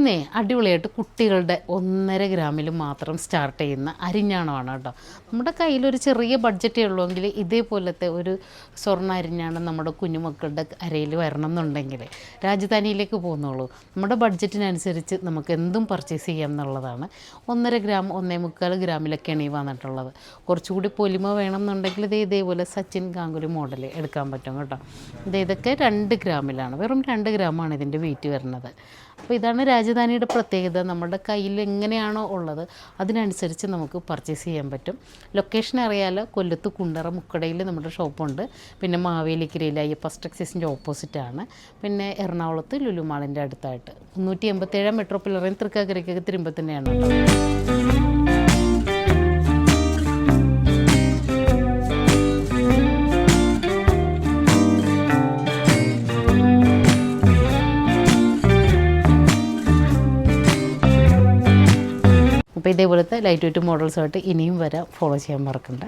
ഇന്നേ അടിപൊളിയായിട്ട് കുട്ടികളുടെ ഒന്നര ഗ്രാമിൽ മാത്രം സ്റ്റാർട്ട് ചെയ്യുന്ന അരിഞ്ഞാണമാണ് കേട്ടോ. നമ്മുടെ കയ്യിലൊരു ചെറിയ ബഡ്ജറ്റേ ഉള്ളൂവെങ്കിൽ ഇതേപോലത്തെ ഒരു സ്വർണ അരിഞ്ഞാണം നമ്മുടെ കുഞ്ഞുമക്കളുടെ അരയിൽ വരണം എന്നുണ്ടെങ്കിൽ രാജധാനിയിലേക്ക് പോകുന്നുള്ളൂ. നമ്മുടെ ബഡ്ജറ്റിനനുസരിച്ച് നമുക്ക് എന്തും പർച്ചേസ് ചെയ്യാം എന്നുള്ളതാണ്. ഒന്നര ഗ്രാം ഒന്നേ മുക്കാൽ ഗ്രാമിലൊക്കെയാണ് ഈ വന്നിട്ടുള്ളത്. കുറച്ചുകൂടി പൊലിമ വേണം എന്നുണ്ടെങ്കിൽ ഇത് ഇതേപോലെ സച്ചിൻ ഗാംഗുലി മോഡൽ എടുക്കാൻ പറ്റും കേട്ടോ. ഇത് ഇതൊക്കെ രണ്ട് ഗ്രാമിലാണ്. വെറും രണ്ട് ഗ്രാമാണ് ഇതിന്റെ വെയിറ്റ് വരുന്നത്. അപ്പോൾ ഇതാണ് രാജധാനിയുടെ പ്രത്യേകത നമ്മുടെ കയ്യിൽ എങ്ങനെയാണോ ഉള്ളത് അതിനനുസരിച്ച് നമുക്ക് പർച്ചേസ് ചെയ്യാൻ പറ്റും. ലൊക്കേഷൻ അറിയാലോ കൊല്ലത്ത് കുണ്ടറ മുക്കടയിൽ നമ്മുടെ ഷോപ്പുണ്ട് പിന്നെ മാവേലിക്കരയിൽ അയ്യപ്പ സ്ട്രക്സിന്റെ ഓപ്പോസിറ്റാണ് പിന്നെ എറണാകുളത്ത് ലുലുമാളിന്റെ അടുത്തായിട്ട്. മുന്നൂറ്റി എൺപത്തേഴാം മെട്രോ പില്ലറയും തൃക്കാക്കരയ്ക്കൊക്കെ തിരുമ്പ തന്നെയാണ് കേട്ടോ. അപ്പോൾ ഇതേപോലത്തെ ലൈറ്റ് വെയിറ്റ് മോഡൽസുമായിട്ട് ഇനിയും വരാം. ഫോളോ ചെയ്യാൻ മറക്കണ്ട.